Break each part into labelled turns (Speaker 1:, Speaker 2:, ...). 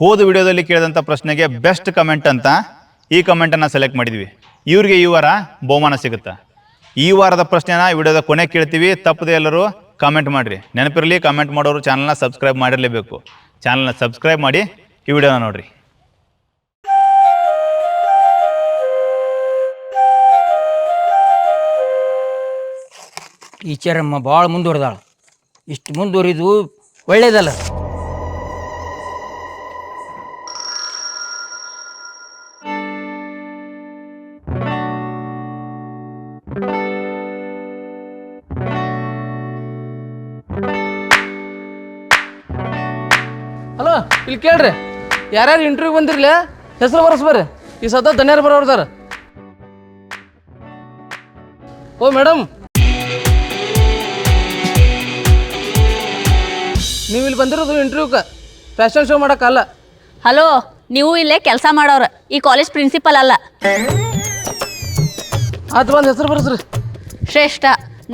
Speaker 1: ಹೋದ ವಿಡಿಯೋದಲ್ಲಿ ಕೇಳಿದಂಥ ಪ್ರಶ್ನೆಗೆ ಬೆಸ್ಟ್ ಕಮೆಂಟ್ ಅಂತ ಈ ಕಮೆಂಟನ್ನು ಸೆಲೆಕ್ಟ್ ಮಾಡಿದ್ವಿ. ಇವ್ರಿಗೆ ಈ ವಾರ ಬಹುಮಾನ ಸಿಗುತ್ತಾ? ಈ ವಾರದ ಪ್ರಶ್ನೆನ ವಿಡಿಯೋದ ಕೊನೆ ಕೇಳ್ತೀವಿ. ತಪ್ಪದೆ ಎಲ್ಲರೂ ಕಮೆಂಟ್ ಮಾಡಿರಿ. ನೆನಪಿರಲಿ ಕಮೆಂಟ್ ಮಾಡೋರು ಚಾನಲ್ನ ಸಬ್ಸ್ಕ್ರೈಬ್ ಮಾಡಿರಲೇಬೇಕು. ಚಾನಲ್ನ ಸಬ್ಸ್ಕ್ರೈಬ್ ಮಾಡಿ ಈ ವಿಡಿಯೋನ ನೋಡಿರಿ.
Speaker 2: ಟೀಚರಮ್ಮ ಭಾಳ ಮುಂದುವರೆದಾಳ. ಇಷ್ಟು ಮುಂದುವರಿದು ಒಳ್ಳೇದಲ್ಲ.
Speaker 3: ಇಲ್ಲಿ ಕೇಳ್ರಿ ಯಾರ್ಯಾರು ಇಂಟರ್ವ್ಯೂ ಬಂದಿರ್ಲಿ ಹೆಸರು ಬರ್ಸ್ ಬರ್ರಿ. ಈ ಸತ ಧನ್ಯರು ಸರ್ ಓ ಮೇಡಮ್ ನೀವು ಇಲ್ಲಿ ಬಂದಿರೋದು ಇಂಟರ್ವ್ಯೂಕ್ಕೆ ಫ್ಯಾಷನ್ ಶೋ ಮಾಡೋಕ್ಕಲ್ಲ
Speaker 4: ಹಲೋ ನೀವು ಇಲ್ಲೇ ಕೆಲಸ ಮಾಡೋರು ಈ ಕಾಲೇಜ್ ಪ್ರಿನ್ಸಿಪಲ್ ಅಲ್ಲ.
Speaker 3: ಅದು ಬಂದು ಹೆಸರು ಬರ್ಸ್ರಿ.
Speaker 4: ಶ್ರೇಷ್ಠ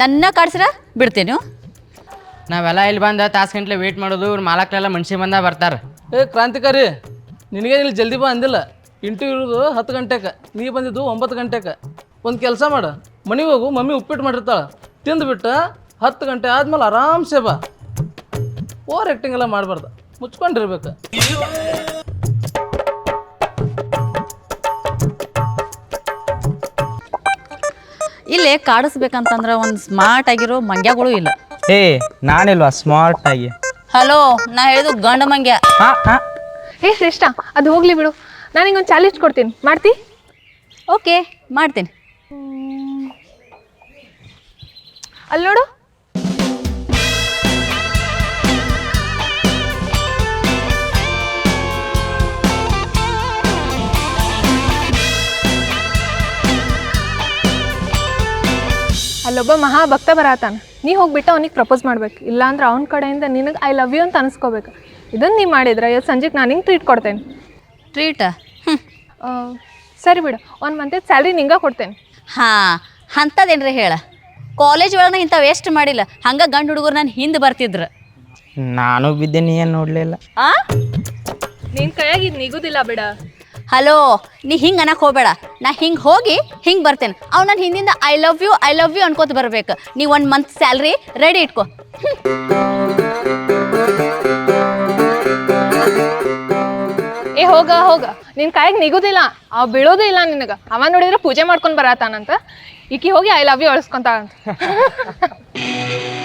Speaker 4: ನನ್ನ ಕಾಡ್ಸಿರ ಬಿಡ್ತೀನಿ.
Speaker 5: ನಾವೆಲ್ಲ ಇಲ್ಲಿ ಬಂದ ತಾಸು ಗಂಟ್ಲೆ ವೇಟ್ ಮಾಡೋದು ಇವ್ರ ಮಾಲಕ್ಲೆಲ್ಲ ಮನ್ಸಿ ಬಂದ ಬರ್ತಾರೆ.
Speaker 3: ಏ ಕ್ರಾಂತಿಕಾರಿ ನಿನಗೇನು ಇಲ್ಲಿ ಜಲ್ದಿ ಬಾ ಅಂದಿಲ್ಲ? ಇಂಟರ್ವ್ಯೂ ಇರೋದು ಹತ್ತು ಗಂಟೆಗೆ ನೀ ಬಂದಿದ್ದು ಒಂಬತ್ತು ಗಂಟೆಗೆ ಒಂದು ಕೆಲಸ ಮಾಡು. ಮನೆಗೆ ಹೋಗು ಮಮ್ಮಿ ಉಪ್ಪಿಟ್ಟು ಮಾಡಿರ್ತಾಳೆ. ತಿಂದುಬಿಟ್ಟು ಹತ್ತು ಗಂಟೆ ಆದ್ಮೇಲೆ ಆರಾಮ್ಸೆ ಬಾ. ಓವರ್ ಆ್ಯಕ್ಟಿಂಗ್ ಎಲ್ಲ ಮಾಡಬಾರ್ದು. ಮುಚ್ಕೊಂಡಿರ್ಬೇಕು.
Speaker 4: ಇಲ್ಲಿ ಕಾಡಿಸ್ಬೇಕಂತಂದ್ರೆ ಒಂದು ಸ್ಮಾರ್ಟ್ ಆಗಿರೋ ಮಂಗ್ಯಗಳು ಇಲ್ಲ.
Speaker 5: ಏ ನಾನಿಲ್ವಾ ಸ್ಮಾರ್ಟ್ ಆಗಿ?
Speaker 4: ಹಲೋ ನಾ ಹೇಳಿದ್ದು ಗಂಡ ಮಂಗ್ಯ.
Speaker 5: ಹಾ ಹಾ.
Speaker 6: ಹೇ ಶ್ರೇಷ್ಠ ಅದು ಹೋಗ್ಲಿ ಬಿಡು. ನಾನು ಒಂದು ಚಾಲೆಂಜ್ ಕೊಡ್ತೀನಿ. ಮಾಡ್ತಿ?
Speaker 4: ಓಕೆ ಮಾಡ್ತೀನಿ.
Speaker 6: ಅಲ್ಲಿ ನೋಡು. ಅಲ್ಲೊಬ್ಬ ಮಹಾ ಭಕ್ತ ಬರತಾನ. ನೀ ಹೋಗ್ಬಿಟ್ಟು ಅವ್ನಿಗೆ ಪ್ರಪೋಸ್ ಮಾಡ್ಬೇಕು. ಇಲ್ಲಾಂದ್ರೆ ಅವ್ನ ಕಡೆಯಿಂದ ನಿನಗೆ ಐ ಲವ್ ಯು ಅಂತ ಅನ್ಸ್ಕೋಬೇಕು. ಇದನ್ನ ನೀ ಮಾಡಿದ್ರೆ ಇವತ್ತು ಸಂಜೆಗೆ ನಾನು ಹಿಂಗೆ ಟ್ರೀಟ್ ಕೊಡ್ತೇನೆ.
Speaker 4: ಟ್ರೀಟ ಹ್ಞೂ
Speaker 6: ಸರಿ ಬಿಡು. ಒಂದು ಮಂತ್ ಸ್ಯಾಲ್ರಿ ನಿಂಗೆ ಕೊಡ್ತೇನೆ.
Speaker 4: ಹಾಂ ಅಂಥದ್ದೇನ್ರಿ ಹೇಳ? ಕಾಲೇಜ್ ಒಳಗೆ ಇಂಥವು ವೇಸ್ಟ್ ಮಾಡಿಲ್ಲ. ಹಂಗೆ ಗಂಡು ಹುಡುಗರು ನಾನು ಹಿಂದೆ ಬರ್ತಿದ್ರು.
Speaker 5: ನಾನು ಬಿದ್ದೀನಿ ಏನು ನೋಡಲಿಲ್ಲ?
Speaker 4: ಆ?
Speaker 6: ನಿನ್ನ ಕೈಯಾಗ ಇದು ನಿಗುದಿಲ್ಲ ಬಿಡ.
Speaker 4: ಹಲೋ, ನೀ ಹಿಂಗೆ ಅನ್ನಕ್ಕೆ ಹೋಗಬೇಡ. ನಾ ಹಿಂಗೆ ಹೋಗಿ ಹಿಂಗೆ ಬರ್ತೇನೆ. ಅವ್ ನಾನು ಹಿಂದಿಂದ I love you I love you ಅನ್ಕೋತ ಬರ್ಬೇಕು. ನೀ ಒನ್ ಮಂತ್ ಸ್ಯಾಲ್ರಿ ರೆಡಿ ಇಟ್ಕೋ.
Speaker 6: ಏ, ಹೋಗ ಹೋಗ. ನಿನ್ ಕಾಯಿಗೆ ನಿಗುದಿಲ್ಲ. ಅವ್ ಬೀಳೋದೇ ಇಲ್ಲ ನಿನಗ. ಅವ ನೋಡಿದ್ರೆ ಪೂಜೆ ಮಾಡ್ಕೊಂಡ್ ಬರತಾನಂತ ಈಕಿ ಹೋಗಿ ಐ ಲವ್ ಯು ಅಳಿಸ್ಕೊಂತಾಳಂತ.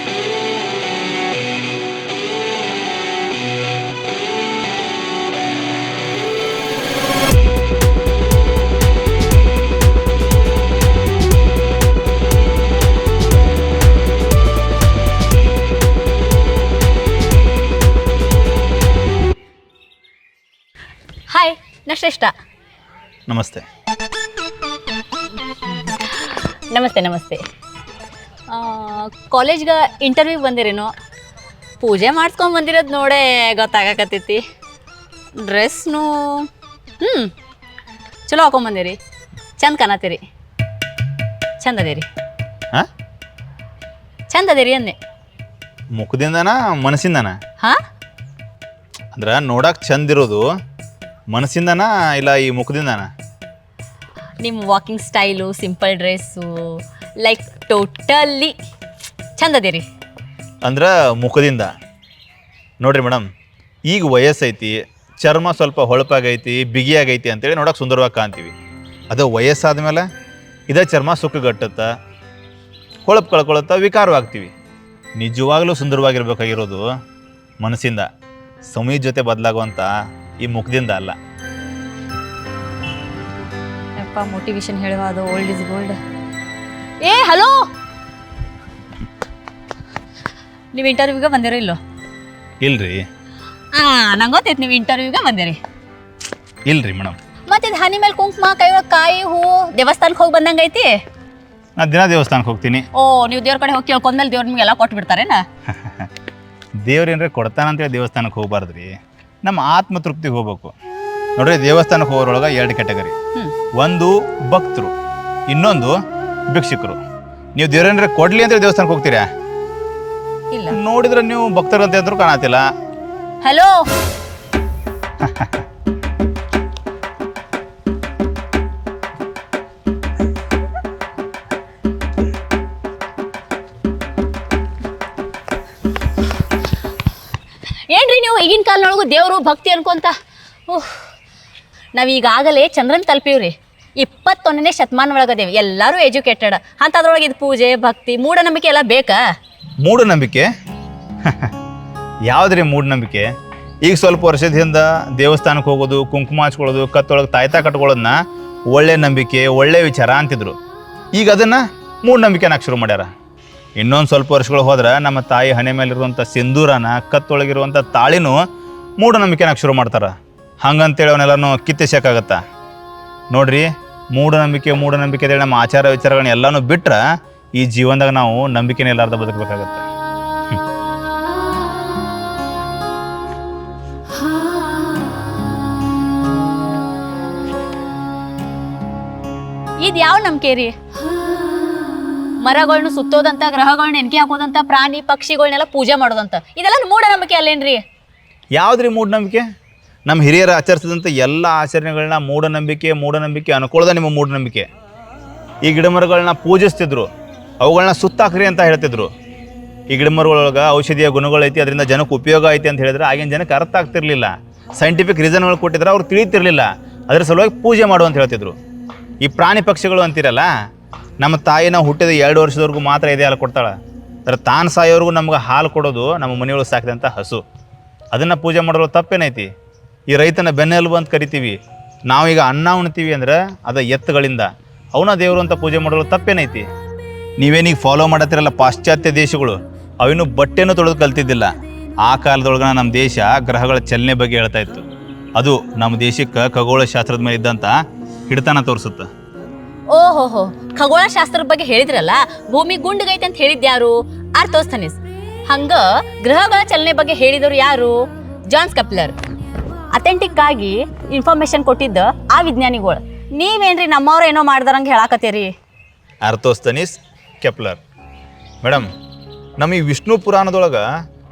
Speaker 4: ಶ್ರೇಷ್ಠ
Speaker 1: ನಮಸ್ತೆ.
Speaker 4: ನಮಸ್ತೆ ನಮಸ್ತೆ. ಕಾಲೇಜ್ಗೆ ಇಂಟರ್ವ್ಯೂ ಬಂದಿರೇನು? ಪೂಜೆ ಮಾಡ್ಸ್ಕೊಂಡ್ ಬಂದಿರೋದು ನೋಡೇ ಗೊತ್ತಾಗಕತ್ತೈತಿ. ಡ್ರೆಸ್ನು ಹ್ಞೂ ಚಲೋ ಹಾಕೊಂಬಂದಿರಿ ಚಂದ ಕಾಣತ್ತೀರಿ. ಚಂದ ಅದೇರಿ.
Speaker 1: ಹಾಂ?
Speaker 4: ಚಂದ ಅದೇರಿ ಅಂದೆ.
Speaker 1: ಮುಖದಿಂದನ ಮನಸ್ಸಿಂದನಾ?
Speaker 4: ಹಾಂ?
Speaker 1: ಅಂದ್ರೆ ನೋಡಕ್ಕೆ ಚಂದ ಇರೋದು ಮನಸ್ಸಿಂದನ ಇಲ್ಲ ಈ ಮುಖದಿಂದನಾ?
Speaker 4: ನಿಮ್ಮ walking style simple dress like totally ಚಂದ ಅದೇರಿ
Speaker 1: ಅಂದ್ರೆ ಮುಖದಿಂದ. ನೋಡ್ರಿ ಮೇಡಮ್ ಈಗ ವಯಸ್ಸೈತಿ ಚರ್ಮ ಸ್ವಲ್ಪ ಹೊಳಪಾಗೈತಿ ಬಿಗಿಯಾಗೈತಿ ಅಂತೇಳಿ ನೋಡೋಕೆ ಸುಂದರವಾಗಿ ಕಾಣ್ತೀವಿ. ಅದು ವಯಸ್ಸಾದ ಮೇಲೆ ಇದೇ ಚರ್ಮ ಸುಕ್ಕುಗಟ್ಟುತ್ತಾ ಹೊಳಪು ಕಳ್ಕೊಳ್ಳುತ್ತಾ ವಿಕಾರವಾಗ್ತೀವಿ. ನಿಜವಾಗ್ಲೂ ಸುಂದರವಾಗಿರ್ಬೇಕಾಗಿರೋದು ಮನಸ್ಸಿಂದ. ಸಮಯದ ಜೊತೆ ಬದಲಾಗುವಂಥ ಈ ಮುಖದಿಂದ ಅಲ್ಲ.
Speaker 4: ಯಪ್ಪ ಮೋಟಿವೇಶನ್ ಹೇಳುವ ಅದು ಓಲ್ಡ್ ಇಸ್ ಗೋಲ್ಡ್ ಏ ಹಲೋ ನೀವು ಇಂಟರ್ವ್ಯೂಗೆ ಬಂದಿರೋ ಇಲ್ಲೋ?
Speaker 1: ಇಲ್ರಿ.
Speaker 4: ಹಾಂ ನಂಗೆ ಗೊತ್ತೈತೆ ನೀವು ಇಂಟರ್ವ್ಯೂಗೆ ಬಂದಿರಿ.
Speaker 1: ಇಲ್ರಿ ಮೇಡಮ್
Speaker 4: ಮತ್ತೆ ಇದು ಹನಿ ಮೇಲೆ ಕುಂಕುಮ ಕೈ ಒಳಗೆ ಕಾಯಿ ಹೂ ದೇವಸ್ಥಾನಕ್ಕೆ ಹೋಗಿ ಬಂದಂಗೆ ಐತಿ?
Speaker 1: ನಾ ದಿನ ದೇವಸ್ಥಾನಕ್ಕೆ ಹೋಗ್ತೀನಿ.
Speaker 4: ಓ ನೀವು ದೇವ್ರ ಕಡೆ ಹೋಗಿ ಕೇಳ್ಕೊಂಡ್ಮೇಲೆ ದೇವ್ರ ನಿಮಗೆಲ್ಲ ಕೊಟ್ಟು ಬಿಡ್ತಾರೇನ
Speaker 1: ದೇವ್ರೇನ್ರೆ ಕೊಡ್ತಾನಂತೇಳಿ ದೇವಸ್ಥಾನಕ್ಕೆ ಹೋಗ್ಬಾರ್ದು ರೀ ನಮ್ಮ ಆತ್ಮ ತೃಪ್ತಿಗೆ ಹೋಗ್ಬೇಕು. ನೋಡ್ರಿ ದೇವಸ್ಥಾನಕ್ಕೆ ಹೋಗೋರೊಳಗೆ ಎರಡು ಕ್ಯಾಟಗರಿ ಒಂದು ಭಕ್ತರು. ಇನ್ನೊಂದು ಭಿಕ್ಷುಕರು. ನೀವು ದೇವರೇನ್ರೆ ಕೊಡ್ಲಿ ಅಂದ್ರೆ ದೇವಸ್ಥಾನಕ್ಕೆ ಹೋಗ್ತೀರಾ?
Speaker 4: ಇಲ್ಲ.
Speaker 1: ನೋಡಿದ್ರೆ ನೀವು ಭಕ್ತರು ಅಂತ ಅಂದ್ರೂ ಕಾಣತಿಲ್ಲ.
Speaker 4: ಹಲೋ ಈಗಿನ ಕಾಲನೊಳಗು ದೇವರು ಭಕ್ತಿ ಅನ್ಕೊಂತ. ಓಹ್ ನಾವೀಗಾಗಲೇ ಚಂದ್ರನ ತಲುಪಿವ್ರಿ. ಇಪ್ಪತ್ತೊಂದನೇ ಶತಮಾನ ಒಳಗದೇವಿ ಎಲ್ಲರೂ ಎಜುಕೇಟೆಡ್. ಅಂತ ಅದ್ರೊಳಗೆ ಇದು ಪೂಜೆ, ಭಕ್ತಿ, ಮೂಢನಂಬಿಕೆ ಎಲ್ಲ ಬೇಕಾ?
Speaker 1: ಮೂಢನಂಬಿಕೆ? ಯಾವುದ್ರಿ ಮೂಢನಂಬಿಕೆ? ಈಗ ಸ್ವಲ್ಪ ವರ್ಷದ ಹಿಂದೆ ದೇವಸ್ಥಾನಕ್ಕೆ ಹೋಗೋದು, ಕುಂಕುಮ ಹಚ್ಕೊಳ್ಳೋದು, ಕತ್ತೊಳಗೆ ತಾಯ್ತಾ ಕಟ್ಕೊಳ್ಳೋದನ್ನ ಒಳ್ಳೆ ನಂಬಿಕೆ, ಒಳ್ಳೆ ವಿಚಾರ ಅಂತಿದ್ರು. ಈಗ ಅದನ್ನು ಮೂಢನಂಬಿಕೆ ಅನ್ನಕ್ಕೆ ಶುರು ಮಾಡ್ಯಾರ. ಇನ್ನೊಂದು ಸ್ವಲ್ಪ ವರ್ಷಗಳು ಹೋದ್ರೆ ನಮ್ಮ ತಾಯಿ ಹಣೆ ಮೇಲಿರುವಂಥ ಸಿಂಧೂರನ ಕತ್ತೊಳಗಿರುವಂಥ ತಾಳಿನೂ ಮೂಢನಂಬಿಕೆನ ಶುರು ಮಾಡ್ತಾರೆ. ಹಂಗಂತೇಳಿ ಅವನ್ನೆಲ್ಲನೂ ಕಿತ್ತೆಸಕ್ಕಾಗತ್ತಾ? ನೋಡ್ರಿ, ಮೂಢನಂಬಿಕೆ ಮೂಢನಂಬಿಕೆ ಅಂತೇಳಿ ನಮ್ಮ ಆಚಾರ ವಿಚಾರಗಳನ್ನ ಎಲ್ಲನೂ ಬಿಟ್ರೆ ಈ ಜೀವನದಾಗ ನಾವು ನಂಬಿಕೆನೇ ಇಲ್ಲಾರ್ದ ಬದುಕಬೇಕಾಗತ್ತೆ.
Speaker 4: ಇದು ಯಾವ ನಂಬಿಕೆ ರೀ? ಮರಗಳ್ನ ಸುತ್ತೋದಂತ ಗ್ರಹಗಳನ್ನ ಎನ್ಕೆ ಹಾಕೋದಂತ, ಪ್ರಾಣಿ ಪಕ್ಷಿಗಳನ್ನೆಲ್ಲ ಪೂಜೆ ಮಾಡೋದಂತ. ಇದೆಲ್ಲ ಮೂಢನಂಬಿಕೆ ಅಲ್ಲೇನ್ರಿ?
Speaker 1: ಯಾವ್ದ್ರಿ ಮೂಢನಂಬಿಕೆ ನಮ್ಮ ಹಿರಿಯರು ಆಚರಿಸಿದಂಥ ಎಲ್ಲ ಆಚರಣೆಗಳನ್ನ ಮೂಢನಂಬಿಕೆ ಮೂಢನಂಬಿಕೆ ಅನುಕೂಲದ ನಿಮ್ಮ ಮೂಢನಂಬಿಕೆ ಈ ಗಿಡಮರಗಳನ್ನ ಪೂಜಿಸ್ತಿದ್ರು. ಅವುಗಳನ್ನ ಸುತ್ತಾಕ್ರಿ ಅಂತ ಹೇಳ್ತಿದ್ರು. ಈ ಗಿಡಮರಗಳೊಳಗೆ ಔಷಧೀಯ ಗುಣಗಳೈತಿ, ಅದರಿಂದ ಜನಕ್ಕೆ ಉಪಯೋಗ ಐತಿ ಅಂತ ಹೇಳಿದ್ರೆ ಆಗಿನ ಜನಕ್ಕೆ ಅರ್ಥ ಆಗ್ತಿರ್ಲಿಲ್ಲ. ಸೈಂಟಿಫಿಕ್ ರೀಸನ್ಗಳು ಕೊಟ್ಟಿದ್ರೆ ಅವ್ರು ತಿಳಿತಿರ್ಲಿಲ್ಲ. ಅದರ ಸಲುವಾಗಿ ಪೂಜೆ ಮಾಡು ಅಂತ ಹೇಳ್ತಿದ್ರು. ಈ ಪ್ರಾಣಿ ಪಕ್ಷಿಗಳು ಅಂತಿರಲ್ಲ ನಮ್ಮ ತಾಯಿನ ಹುಟ್ಟಿದ ಎರಡು ವರ್ಷದವರೆಗೂ ಮಾತ್ರ ಇದೇ ಹಾಲು ಕೊಡ್ತಾಳೆ. ಅದರ ತಾನು ಸಾಯೋವರೆಗೂ ನಮ್ಗೆ ಹಾಲು ಕೊಡೋದು ನಮ್ಮ ಮನೆಯೊಳಗೆ ಸಾಕಿದಂಥ ಹಸು. ಅದನ್ನು ಪೂಜೆ ಮಾಡೋದು ತಪ್ಪೇನೈತಿ? ಈ ರೈತನ ಬೆನ್ನೆಲುಬು ಅಂತ ಕರಿತೀವಿ. ನಾವೀಗ ಅನ್ನ ಉಣ್ತೀವಿ ಅಂದ್ರೆ ಅದು ಎತ್ತುಗಳಿಂದ. ಅವನ ದೇವರು ಅಂತ ಪೂಜೆ ಮಾಡೋದು ತಪ್ಪೇನೈತಿ? ನೀವೇನೀಗ ಫಾಲೋ ಮಾಡತ್ತಿರಲ್ಲ ಪಾಶ್ಚಾತ್ಯ ದೇಶಗಳು ಅವಿನೂ ಬಟ್ಟೆನೂ ತೊಳೆದು ಕಲ್ತಿದ್ದಿಲ್ಲ. ಆ ಕಾಲದೊಳಗನ ನಮ್ಮ ದೇಶ ಗ್ರಹಗಳ ಚಲನೆ ಬಗ್ಗೆ ಹೇಳ್ತಾ ಇತ್ತು. ಅದು ನಮ್ಮ ದೇಶಕ್ಕೆ ಖಗೋಳಶಾಸ್ತ್ರದ ಮೇಲೆ ಇದ್ದಂಥ ಹಿಡಿತನ ತೋರಿಸುತ್ತೆ.
Speaker 4: ಓಹೋಹೋ ಖಗೋಳ ಶಾಸ್ತ್ರದ ಬಗ್ಗೆ ಹೇಳಿದ್ರಲ್ಲ? ಭೂಮಿ ಗುಂಡಗೈತೆ ಅಂತ ಹೇಳಿದ್ಯಾರು ಆರ್ಥೋಸ್ತನಿಸ್. ಹಂಗ ಗ್ರಹಗಳ ಚಲನೆ ಬಗ್ಗೆ ಹೇಳಿದವರು ಯಾರು? Johns Kepler. ಅಥೆಂಟಿಕ್ ಆಗಿ ಇನ್ಫಾರ್ಮೇಶನ್ ಕೊಟ್ಟಿದ್ದ ಆ ವಿಜ್ಞಾನಿಗಳು. ನೀವೇನ್ರಿ ನಮ್ಮವ್ರ ಏನೋ ಮಾಡ್ದಾರಂಗೆ ಹೇಳಾಕತ್ತೀರಿ?
Speaker 1: ಅರ್ಥೋಸ್ತನಿಸ್ ಕೆಪ್ಲರ್. ಮೇಡಮ್ ನಮ್ಮ ಈ ವಿಷ್ಣು ಪುರಾಣದೊಳಗೆ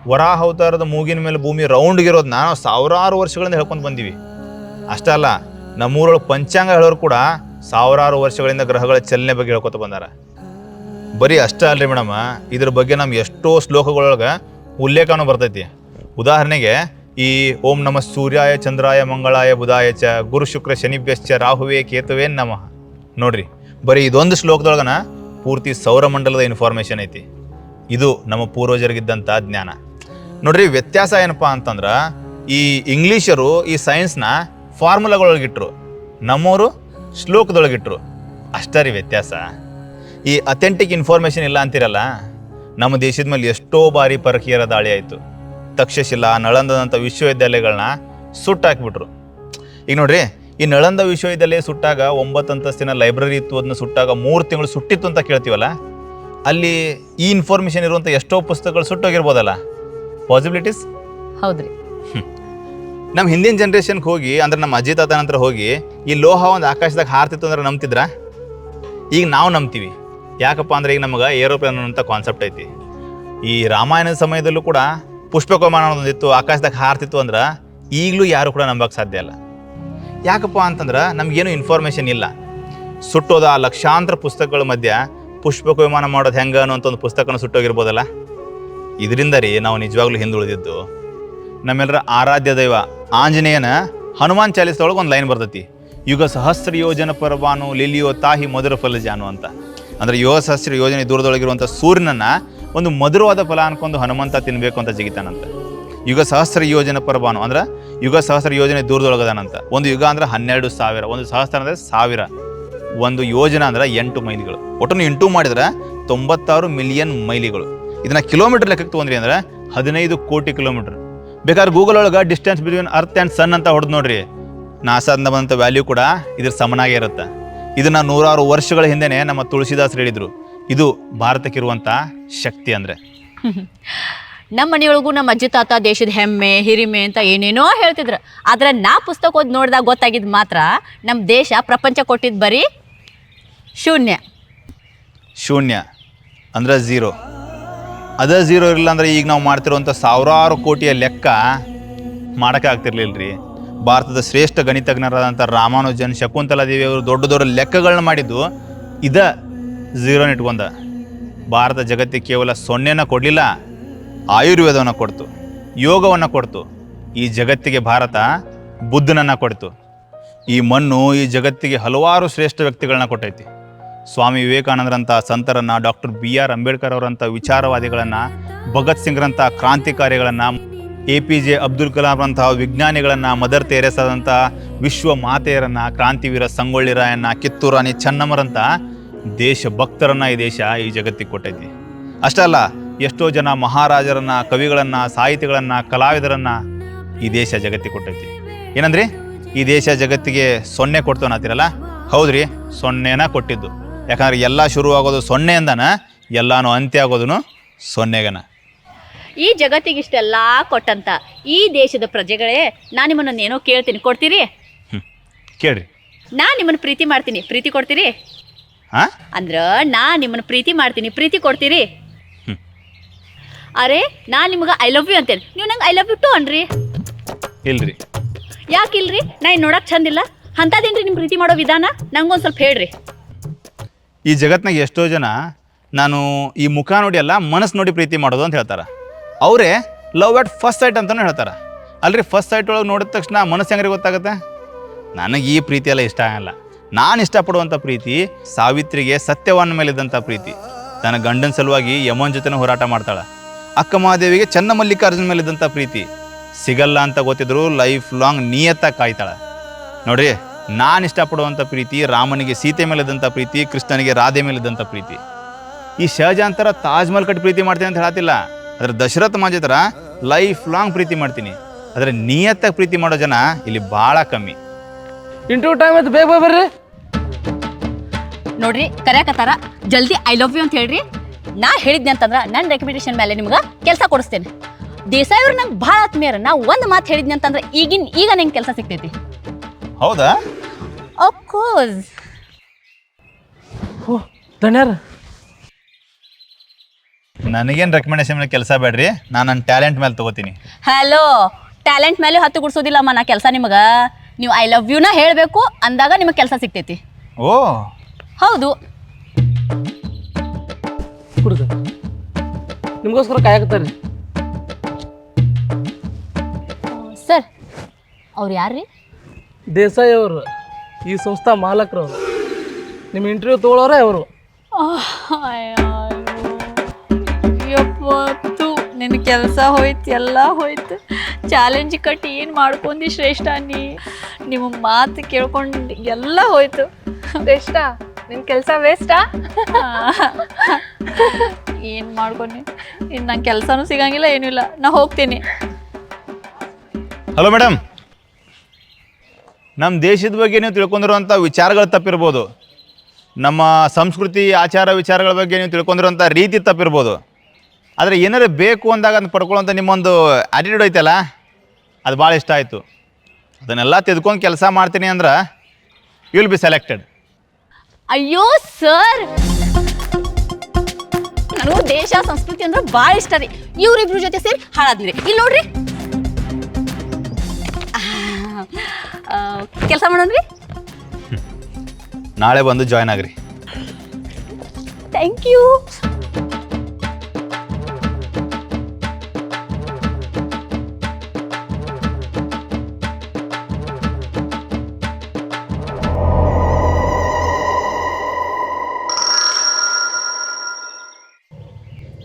Speaker 1: ವರಾಹ ಅವತಾರದ ಮೂಗಿನ ಮೇಲೆ ಭೂಮಿ ರೌಂಡ್ಗಿರೋದನ್ನ ನಾವು ಸಾವಿರಾರು ವರ್ಷಗಳಿಂದ ಹೇಳ್ಕೊಂಡು ಬಂದೀವಿ. ಅಷ್ಟೇ ಅಲ್ಲ, ನಮ್ಮೂರೊಳಗೆ ಪಂಚಾಂಗ ಹೇಳೋರು ಕೂಡ ಸಾವಿರಾರು ವರ್ಷಗಳಿಂದ ಗ್ರಹಗಳ ಚಲನೆ ಬಗ್ಗೆ ಹೇಳ್ಕೊತ ಬಂದಾರ. ಬರೀ ಅಷ್ಟೇ ಅಲ್ರಿ ಮೇಡಮ್, ಇದ್ರ ಬಗ್ಗೆ ನಮ್ಮ ಎಷ್ಟೋ ಶ್ಲೋಕಗಳೊಳಗೆ ಉಲ್ಲೇಖನೂ ಬರ್ತೈತಿ. ಉದಾಹರಣೆಗೆ, ಈ ಓಂ ನಮ ಸೂರ್ಯಾಯ ಚಂದ್ರಾಯ ಮಂಗಳಾಯ ಬುಧಾಯ ಚ, ಗುರು ಶುಕ್ರ ಶನಿಭ್ಯಶ್ಚ, ರಾಹುವೇ ಕೇತುವೇ ನಮಃ. ನೋಡ್ರಿ, ಬರೀ ಇದೊಂದು ಶ್ಲೋಕದೊಳಗನ ಪೂರ್ತಿ ಸೌರಮಂಡಲದ ಇನ್ಫಾರ್ಮೇಷನ್ ಐತಿ. ಇದು ನಮ್ಮ ಪೂರ್ವಜರಿಗಿದ್ದಂಥ ಜ್ಞಾನ. ನೋಡ್ರಿ, ವ್ಯತ್ಯಾಸ ಏನಪ್ಪ ಅಂತಂದ್ರೆ, ಈ ಇಂಗ್ಲೀಷರು ಈ ಸೈನ್ಸ್ನ ಫಾರ್ಮುಲಾಗಳೊಳಗಿಟ್ರು ನಮ್ಮವರು ಶ್ಲೋಕದೊಳಗಿಟ್ರು. ಅಷ್ಟೇ ರೀ ವ್ಯತ್ಯಾಸ. ಈ ಅಥೆಂಟಿಕ್ ಇನ್ಫಾರ್ಮೇಷನ್ ಇಲ್ಲ ಅಂತಿರಲ್ಲ ನಮ್ಮ ದೇಶದ ಮೇಲೆ ಎಷ್ಟೋ ಬಾರಿ ಪರಕೀಯರ ದಾಳಿ ಆಯಿತು. ತಕ್ಷಶಿಲಾ ನಳಂದದಂಥ ವಿಶ್ವವಿದ್ಯಾಲಯಗಳನ್ನ ಸುಟ್ಟಾಕ್ಬಿಟ್ರು ಈಗ ನೋಡ್ರಿ ಈ ನಳಂದ ವಿಶ್ವವಿದ್ಯಾಲಯ ಸುಟ್ಟಾಗ ಒಂಬತ್ತು ಅಂತಸ್ತಿನ ಲೈಬ್ರರಿ ಇತ್ತು ಅದನ್ನ ಸುಟ್ಟಾಗ ಮೂರು ತಿಂಗಳು ಸುಟ್ಟಿತ್ತು ಅಂತ ಕೇಳ್ತೀವಲ್ಲ? ಅಲ್ಲಿ ಈ ಇನ್ಫಾರ್ಮೇಷನ್ ಇರುವಂಥ ಎಷ್ಟೋ ಪುಸ್ತಕಗಳು ಸುಟ್ಟೋಗಿರ್ಬೋದಲ್ಲ? ಪಾಸಿಬಿಲಿಟೀಸ್
Speaker 4: ಹೌದ್ರಿ.
Speaker 1: ನಮ್ಮ ಹಿಂದಿನ ಜನ್ರೇಷನ್ಗೆ ಹೋಗಿ, ಅಂದ್ರೆ ನಮ್ಮ ಅಜ್ಜಿ ತಾತ ನಂತರ ಹೋಗಿ, ಈ ಲೋಹ ಒಂದು ಆಕಾಶದಾಗ ಹಾರ್ತಿತ್ತು ಅಂದ್ರೆ ನಂಬ್ತಿದ್ರ? ಈಗ ನಾವು ನಂಬ್ತೀವಿ. ಯಾಕಪ್ಪ ಅಂದ್ರೆ ಈಗ ನಮಗೆ ಏರೋಪ್ಲೇನ್ ಅಂತ ಕಾನ್ಸೆಪ್ಟ್ ಐತಿ. ಈ ರಾಮಾಯಣದ ಸಮಯದಲ್ಲೂ ಕೂಡ ಪುಷ್ಪಕಮಾನ ಒಂದಿತ್ತು ಆಕಾಶದಾಗ ಹಾರ್ತಿತ್ತು ಅಂದ್ರೆ ಈಗಲೂ ಯಾರು ಕೂಡ ನಂಬಕ್ಕೆ ಸಾಧ್ಯ ಇಲ್ಲ. ಯಾಕಪ್ಪ ಅಂತಂದ್ರೆ ನಮಗೇನು ಇನ್ಫಾರ್ಮೇಷನ್ ಇಲ್ಲ. ಸುಟ್ಟೋದ ಆ ಲಕ್ಷಾಂತರ ಪುಸ್ತಕಗಳ ಮಧ್ಯ ಪುಷ್ಪಕ ವಿಮಾನ ಮಾಡೋದು ಹೆಂಗೆ ಅನ್ನೋಂಥ ಒಂದು ಪುಸ್ತಕನ ಸುಟ್ಟೋಗಿರ್ಬೋದಲ್ಲ? ಇದರಿಂದ ರೀ ನಾವು ನಿಜವಾಗ್ಲೂ ಹಿಂದುಳಿದಿದ್ದು. ನಮ್ಮೆಲ್ಲರ ಆರಾಧ್ಯ ದೈವ. ಆಂಜನೇಯನ ಹನುಮಾನ್ ಚಾಲಿಸದೊಳಗೆ ಒಂದು ಲೈನ್ ಬರ್ತೈತಿ. ಯುಗ ಸಹಸ್ರ ಯೋಜನ ಪರಬಾನು ಲಿಲಿಯೋ ತಾಹಿ ಮಧುರ ಫಲ ಜಾನು ಅಂತ. ಅಂದ್ರೆ ಯೋಗ ಸಹಸ್ರ ಯೋಜನೆ ದೂರದೊಳಗಿರುವಂಥ ಸೂರ್ಯನನ್ನು ಒಂದು ಮಧುರವಾದ ಫಲ ಅನ್ಕೊಂಡು ಹನುಮಂತ ತಿನ್ನಬೇಕು ಅಂತ ಜಿಗಿತಾನಂತ. ಯುಗ ಸಹಸ್ರ ಯೋಜನ ಪರಬಾನು ಅಂದ್ರೆ ಯುಗ ಸಹಸ್ರ ಯೋಜನೆ ದೂರದೊಳಗದಾನಂತ. ಒಂದು ಯುಗ ಅಂದ್ರೆ ಹನ್ನೆರಡು ಸಾವಿರ, ಒಂದು ಸಹಸ್ರ ಅಂದರೆ ಸಾವಿರ. ಒಂದು ಯೋಜನೆ ಅಂದ್ರೆ ಎಂಟು ಮೈಲಿಗಳು. ಒಟ್ಟನ್ನು ಇಂಟು ಮಾಡಿದ್ರೆ ತೊಂಬತ್ತಾರು ಮಿಲಿಯನ್ ಮೈಲಿಗಳು. ಇದನ್ನ ಕಿಲೋಮೀಟರ್ ಲೆಕ್ಕಕ್ಕೆ ತೊಗೊಂಡ್ರಿ ಅಂದ್ರೆ ಹದಿನೈದು ಕೋಟಿ ಕಿಲೋಮೀಟರ್. ಬೇಕಾದ್ರೆ ಗೂಗಲ್ ಒಳಗೆ distance between earth and sun ಅಂತ ಹೊಡೆದು ನೋಡ್ರಿ. ನಾಸಾದಿಂದ ಬಂದಂಥ ವ್ಯಾಲ್ಯೂ ಕೂಡ ಇದ್ರ ಸಮನಾಗೇ ಇರುತ್ತೆ. ಇದನ್ನ ನೂರಾರು ವರ್ಷಗಳ ಹಿಂದೆನೆ ನಮ್ಮ ತುಳಸಿದಾಸರು ಹೇಳಿದ್ರು. ಇದು ಭಾರತಕ್ಕಿರುವಂಥ ಶಕ್ತಿ ಅಂದರೆ.
Speaker 4: ನಮ್ಮ ಮನೆಯೊಳಗೂ ನಮ್ಮ ಅಜ್ಜಿ ತಾತ ದೇಶದ ಹೆಮ್ಮೆ ಹಿರಿಮೆ ಅಂತ ಏನೇನೋ ಹೇಳ್ತಿದ್ರು. ಆದ್ರೆ ನಾ ಪುಸ್ತಕ ಓದಿ ನೋಡಿದಾಗ ಗೊತ್ತಾಗಿದ್ದು ಮಾತ್ರ ನಮ್ಮ ದೇಶ ಪ್ರಪಂಚ ಕೊಟ್ಟಿದ್ದು ಬರೀ ಶೂನ್ಯ.
Speaker 1: ಶೂನ್ಯ ಅಂದ್ರೆ ಝೀರೋ ಅದೇ ಝೀರೋ ಇರಲಿಲ್ಲ ಅಂದರೆ ಈಗ ನಾವು ಮಾಡ್ತಿರುವಂಥ ಸಾವಿರಾರು ಕೋಟಿಯ ಲೆಕ್ಕ ಮಾಡೋಕ್ಕೆ ಆಗ್ತಿರ್ಲಿಲ್ಲ ರೀ ಭಾರತದ ಶ್ರೇಷ್ಠ ಗಣಿತಜ್ಞರಾದಂಥ ರಾಮಾನುಜನ್, ಶಕುಂತಲಾ ದೇವಿ ಅವರು ದೊಡ್ಡ ದೊಡ್ಡ ಲೆಕ್ಕಗಳನ್ನ ಮಾಡಿದ್ದು ಇದ ಝೀರೋನ ಇಟ್ಕೊಂಡ. ಭಾರತ ಜಗತ್ತಿಗೆ ಕೇವಲ ಸೊನ್ನೆನ ಕೊಡಲಿಲ್ಲ, ಆಯುರ್ವೇದವನ್ನು ಕೊಡ್ತು, ಯೋಗವನ್ನು ಕೊಡ್ತು. ಈ ಜಗತ್ತಿಗೆ ಭಾರತ ಬುದ್ಧನನ್ನು ಕೊಡ್ತು. ಈ ಮಣ್ಣು ಈ ಜಗತ್ತಿಗೆ ಹಲವಾರು ಶ್ರೇಷ್ಠ ವ್ಯಕ್ತಿಗಳನ್ನ ಕೊಟ್ಟೈತಿ. ಸ್ವಾಮಿ ವಿವೇಕಾನಂದರಂಥ ಸಂತರನ್ನು ಡಾಕ್ಟರ್ ಬಿ ಆರ್ ಅಂಬೇಡ್ಕರ್ ಅವರಂಥ ವಿಚಾರವಾದಿಗಳನ್ನು, ಭಗತ್ ಸಿಂಗ್ರಂಥ ಕ್ರಾಂತಿಕಾರಿಗಳನ್ನು, ಎ ಪಿ ಜೆ ಅಬ್ದುಲ್ ಕಲಾಂರಂತಹ ವಿಜ್ಞಾನಿಗಳನ್ನು, ಮದರ್ ತೆರೇಸಾದಂಥ ವಿಶ್ವ ಮಾತೆಯರನ್ನು, ಕ್ರಾಂತಿವೀರ ಸಂಗೊಳ್ಳಿ ರಾಯನ್ನ ಕಿತ್ತೂರು ರಾಣಿ ಚೆನ್ನಮ್ಮರಂಥ ದೇಶಭಕ್ತರನ್ನು ಈ ದೇಶ, ಈ ಜಗತ್ತಿಗೆ ಕೊಟ್ಟೈತಿ ಅಷ್ಟೇ ಅಲ್ಲ, ಎಷ್ಟೋ ಜನ ಮಹಾರಾಜರನ್ನು, ಕವಿಗಳನ್ನ, ಸಾಹಿತಿಗಳನ್ನು, ಕಲಾವಿದರನ್ನು ಈ ದೇಶ ಜಗತ್ತಿಗೆ ಕೊಟ್ಟೈತಿ ಏನಂದ್ರಿ? ಈ ದೇಶ ಜಗತ್ತಿಗೆ ಸೊನ್ನೆ ಕೊಡ್ತೇವೆ ಅನ್ನತ್ತೀರಲ್ಲ ಹೌದ್ರಿ, ಸೊನ್ನೆನ ಕೊಟ್ಟಿದ್ದು. ಯಾಕಂದ್ರೆ ಎಲ್ಲ ಶುರು ಆಗೋದು ಸೊನ್ನೆಯಿಂದನ ಎಲ್ಲಾನು ಅಂತ್ಯ ಆಗೋದು ಸೊನ್ನೆಗನ.
Speaker 4: ಈ ಜಗತ್ತಿಗಿಷ್ಟೆಲ್ಲ ಕೊಟ್ಟಂತ ಈ ದೇಶದ ಪ್ರಜೆಗಳೇ ನಾ ನಿಮ್ಮನ್ನ ಏನೋ ಕೇಳ್ತೀನಿ ಕೊಡ್ತೀರಿ?
Speaker 1: ಕೇಳ್ರಿ.
Speaker 4: ನಾ ನಿಮ್ಮನ್ನ ಪ್ರೀತಿ ಮಾಡ್ತೀನಿ ಪ್ರೀತಿ ಕೊಡ್ತೀರಿ?
Speaker 1: ಹಾಂ
Speaker 4: ಅಂದ್ರ ನಾ ನಿಮ್ಮನ್ನ ಪ್ರೀತಿ ಮಾಡ್ತೀನಿ ಪ್ರೀತಿ ಕೊಡ್ತೀರಿ. ಅರೆ ನಾ ನಿಮ್ಗೆ ಐ ಲವ್ ಯು ಅಂತೇನೆ ನೀವು ನಂಗೆ ಐ ಲವ್ ಯು ಟು ಅನ್ರಿ.
Speaker 1: ಇಲ್ರಿ.
Speaker 4: ಯಾಕಿಲ್ರಿ? ನಾ ಇನ್ನು ನೋಡಕ್ ಚಂದಿಲ್ಲ ಅಂತದೇನ್ರಿ ನಿಮ್ಮ ಪ್ರೀತಿ ಮಾಡೋ ವಿಧಾನ? ನಂಗೊಂದು ಸ್ವಲ್ಪ ಹೇಳ್ರಿ.
Speaker 1: ಈ ಜಗತ್ನಾಗ ಎಷ್ಟೋ ಜನ ನಾನು ಈ ಮುಖ ನೋಡಿ ಅಲ್ಲ ಮನಸ್ಸು ನೋಡಿ ಪ್ರೀತಿ ಮಾಡೋದು ಅಂತ ಹೇಳ್ತಾರೆ. ಅವರೇ ಲವ್ ಅಟ್ ಫಸ್ಟ್ ಸೈಟ್ ಅಂತಲೂ ಹೇಳ್ತಾರೆ. ಅಲ್ರಿ ಫಸ್ಟ್ ಸೈಟ್ ಒಳಗೆ ನೋಡಿದ ತಕ್ಷಣ ಮನಸ್ಸು ಹೆಂಗ್ರಿ ಗೊತ್ತಾಗುತ್ತೆ? ನನಗೆ ಈ ಪ್ರೀತಿ ಎಲ್ಲ ಇಷ್ಟ ಆಗಲ್ಲ ನಾನು ಇಷ್ಟಪಡುವಂಥ ಪ್ರೀತಿ ಸಾವಿತ್ರಿಗೆ ಸತ್ಯವನ್ನ ಮೇಲಿದ್ದಂಥ ಪ್ರೀತಿ. ತನ್ನ ಗಂಡನ ಸಲುವಾಗಿ ಯಮನ್ ಜೊತೆನೂ ಹೋರಾಟ ಮಾಡ್ತಾಳೆ. ಅಕ್ಕ ಮಹಾದೇವಿಗೆ ಚನ್ನ ಮಲ್ಲಿಕಾರ್ಜುನ ಮೇಲಿದ್ದಂಥ ಪ್ರೀತಿ. ಸಿಗಲ್ಲ ಅಂತ ಗೊತ್ತಿದ್ರು ಲೈಫ್ ಲಾಂಗ್ ನಿಯತ್ತಾಗಿ ಕಾಯ್ತಾಳೆ. ನೋಡ್ರಿ ನಾನು ಇಷ್ಟಪಡುವಂಥ ಪ್ರೀತಿ ರಾಮನಿಗೆ ಸೀತೆ ಮೇಲಿದ್ದಂಥ ಪ್ರೀತಿ ಕೃಷ್ಣನಿಗೆ ರಾಧೆ ಮೇಲಿದ್ದಂಥ ಪ್ರೀತಿ. ಈ ಶಹಜಾನ್ ಥರ ತಾಜ್ ಮಹಲ್ ಕಟ್ಟಿ ಪ್ರೀತಿ ಮಾಡ್ತೀನಿ ಅಂತ ಹೇಳತ್ತಿಲ್ಲ. ಅದರ ದಶರಥ ಮಾಜಿ ಥರ ಲೈಫ್ ಲಾಂಗ್ ಪ್ರೀತಿ ಮಾಡ್ತೀನಿ. ಆದರೆ ನಿಯತ್ತಾಗಿ ಪ್ರೀತಿ ಮಾಡೋ ಜನ ಇಲ್ಲಿ ಭಾಳ ಕಮ್ಮಿ.
Speaker 3: ಇಂಟರ್ವ್ಯೂ ಟೈಮ್ ಆಯ್ತು ಬೇಗ ಬರ್ರಿ.
Speaker 4: ನೋಡ್ರಿ ತರ ಜಲ್ದಿ ಐ ಲವ್ ಯು ಅಂತ ಹೇಳ್ರಿ. ನಾ ಹೇಳಿದ್ನಿ ಅಂತಂದ್ರೆ ನನ್ನ ರೆಕಮೆಂಡೇಶನ್ ಮೇಲೆ ನಿಮ್ಗೆ ಕೆಲಸ ಕೊಡಿಸ್ತೇನೆ. ದೇಸಾಯಿ ಅವ್ರು ನಂಗೆ ಭಾಳ ಆತ್ಮೀಯರ. ನಾ ಒಂದು ಮಾತು ಹೇಳಿದ್ನಿ ಅಂತಂದ್ರೆ ಈಗಿನ ಈಗ ನಂಗೆ ಕೆಲಸ ಸಿಗ್ತೈತಿ.
Speaker 1: ಹೌದಾ?
Speaker 4: ಅಫ್ಕೋರ್ಸ್
Speaker 3: ಓ ದಣ್ಯಾರ
Speaker 1: ನನಗೇನು ರೆಕಮೆಂಡೇಶನ್ ಮೇಲೆ ಕೆಲಸ ಬೇಡ್ರಿ ನಾನು ನನ್ನ ಟ್ಯಾಲೆಂಟ್ ಮೇಲೆ ತಗೋತೀನಿ.
Speaker 4: ಹಲೋ ಟ್ಯಾಲೆಂಟ್ ಮೇಲೆ ಹತ್ತು ಗುಡ್ಸೋದಿಲ್ಲಮ್ಮ ನಾ ಕೆಲಸ ನಿಮಗೆ. ನೀವು ಐ ಲವ್ ಯುನ ಹೇಳಬೇಕು ಅಂದಾಗ ನಿಮಗೆ ಕೆಲಸ ಸಿಗ್ತೈತಿ.
Speaker 1: ಓ.
Speaker 4: ಹೌದು.
Speaker 3: ಕುಡ್ದು. ನಿಮಗೋಸ್ಕರ ಕಾಯಕತ್ತಾರೆ.
Speaker 4: ಸರ್ ಅವ್ರು ಯಾರ್ರಿ?
Speaker 3: ದೇಸಾಯಿ ಅವರು. ಈ ಸಂಸ್ಥಾ ಮಾಲಕರು ಅವರು. ನಿಮ್ಮ ಇಂಟರ್ವ್ಯೂ ತಗೊಳೋರೆ ಅವರು
Speaker 7: ಅಯ್ಯಪ್ಪತ್ತು ನಿನ್ನ ಕೆಲಸ ಹೋಯ್ತು ಎಲ್ಲ ಹೋಯ್ತು. ಚಾಲೆಂಜ್ ಕಟ್ಟಿ ಏನು ಮಾಡ್ಕೊಂಡಿ ಶ್ರೇಷ್ಠ ನೀ? ನಿಮ್ಮ ಮಾತು ಕೇಳ್ಕೊಂಡು ಎಲ್ಲ ಹೋಯ್ತು.
Speaker 6: ಶ್ರೇಷ್ಠ ನಿನ್ನ ಕೆಲಸ ವೇಸ್ಟಾ
Speaker 7: ಏನು ಮಾಡ್ಕೊಂಡಿ ಇನ್ನು ನಂಗೆ ಕೆಲಸನೂ ಸಿಗಂಗಿಲ್ಲ ಏನೂ ಇಲ್ಲ. ನಾ ಹೋಗ್ತೀನಿ.
Speaker 1: ಹಲೋ ಮೇಡಮ್ ನಮ್ಮ ದೇಶದ ಬಗ್ಗೆ ನೀವು ತಿಳ್ಕೊಂಡಿರುವಂಥ ವಿಚಾರಗಳು ತಪ್ಪಿರ್ಬೋದು. ನಮ್ಮ ಸಂಸ್ಕೃತಿ, ಆಚಾರ ವಿಚಾರಗಳ ಬಗ್ಗೆ ನೀವು ತಿಳ್ಕೊಂಡಿರುವಂಥ ರೀತಿ ತಪ್ಪಿರ್ಬೋದು. ಆದರೆ ಏನಾರು ಬೇಕು ಅಂದಾಗ ಅದನ್ನು ಪಡ್ಕೊಳ್ಳೋಂಥ ನಿಮ್ಮೊಂದು ಆ್ಯಟಿಟ್ಯೂಡ್ ಐತಲ್ಲ, ಅದು ಭಾಳ ಇಷ್ಟ ಆಯಿತು. ಅದನ್ನೆಲ್ಲ ತಿದ್ಕೊಂಡು ಕೆಲಸ ಮಾಡ್ತೀನಿ ಅಂದ್ರೆ ಯು ವಿಲ್ ಬಿ ಸೆಲೆಕ್ಟೆಡ್
Speaker 4: ಅಯ್ಯೋ ಸರ್ ನನಗೂ ದೇಶ, ಸಂಸ್ಕೃತಿ ಅಂದ್ರೆ ಭಾಳ ಇಷ್ಟ ರೀ. ಇವ್ರಿಬ್ರ ಜೊತೆ ಸೇರಿ ಹಾಳಾದ್ರಿ ಇಲ್ಲಿ ನೋಡ್ರಿ. ಕೆಲಸ ಮಾಡೋಣ್ರಿ
Speaker 1: ನಾಳೆ ಬಂದು ಜಾಯ್ನ್ ಆಗ್ರಿ.
Speaker 4: ಥ್ಯಾಂಕ್ ಯು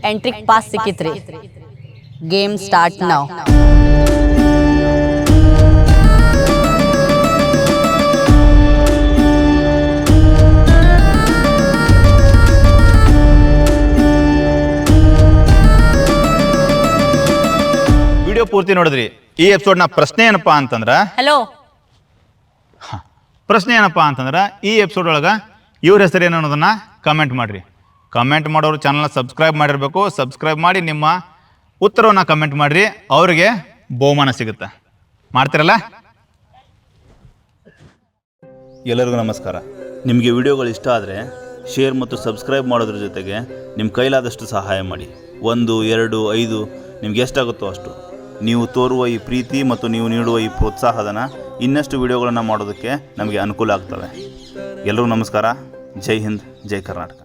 Speaker 4: ಎಂಟ್ರಿ ಪಾಸ್ ಸಿಕ್ಕಿತ್ರಿ. ಗೇಮ್ ಸ್ಟಾರ್ಟ್ ನಾವು
Speaker 1: ಪೂರ್ತಿ ನೋಡಿದ್ರಿ. ಈ ಎಪಿಸೋಡ್ನ ಪ್ರಶ್ನೆ ಏನಪ್ಪ ಅಂತಂದ್ರೆ
Speaker 4: ಹಲೋ
Speaker 1: ಪ್ರಶ್ನೆ ಏನಪ್ಪ ಅಂತಂದ್ರೆ ಈ ಎಪಿಸೋಡ್ ಒಳಗೆ ಇವ್ರ ಹೆಸರು ಏನು ಅನ್ನೋದನ್ನ ಕಮೆಂಟ್ ಮಾಡ್ರಿ. ಕಮೆಂಟ್ ಮಾಡೋರು ಚಾನಲ್ನ ಸಬ್ಸ್ಕ್ರೈಬ್ ಮಾಡಿರಬೇಕು. ಸಬ್ಸ್ಕ್ರೈಬ್ ಮಾಡಿ ನಿಮ್ಮ ಉತ್ತರವನ್ನು ಕಮೆಂಟ್ ಮಾಡ್ರಿ. ಅವ್ರಿಗೆ ಬಹುಮಾನ ಸಿಗುತ್ತೆ. ಮಾಡ್ತಿರಲ್ಲ?
Speaker 8: ಎಲ್ಲರಿಗೂ ನಮಸ್ಕಾರ. ನಿಮಗೆ ವಿಡಿಯೋಗಳು ಇಷ್ಟ ಆದರೆ ಶೇರ್ ಮತ್ತು ಸಬ್ಸ್ಕ್ರೈಬ್ ಮಾಡೋದ್ರ ಜೊತೆಗೆ ನಿಮ್ಮ ಕೈಲಾದಷ್ಟು ಸಹಾಯ ಮಾಡಿ. ಒಂದು ಎರಡು ಐದು ನಿಮ್ಗೆ ಎಷ್ಟಾಗುತ್ತೋ ಅಷ್ಟು.
Speaker 1: ನೀವು ತೋರುವ ಈ ಪ್ರೀತಿ ಮತ್ತು ನೀವು ನೀಡುವ ಈ ಪ್ರೋತ್ಸಾಹಧನ ಇನ್ನಷ್ಟು ವಿಡಿಯೋಗಳನ್ನು ಮಾಡೋದಕ್ಕೆ ನಮಗೆ ಅನುಕೂಲ ಆಗ್ತವೆ. ಎಲ್ಲರೂ ನಮಸ್ಕಾರ. ಜೈ ಹಿಂದ್, ಜೈ ಕರ್ನಾಟಕ.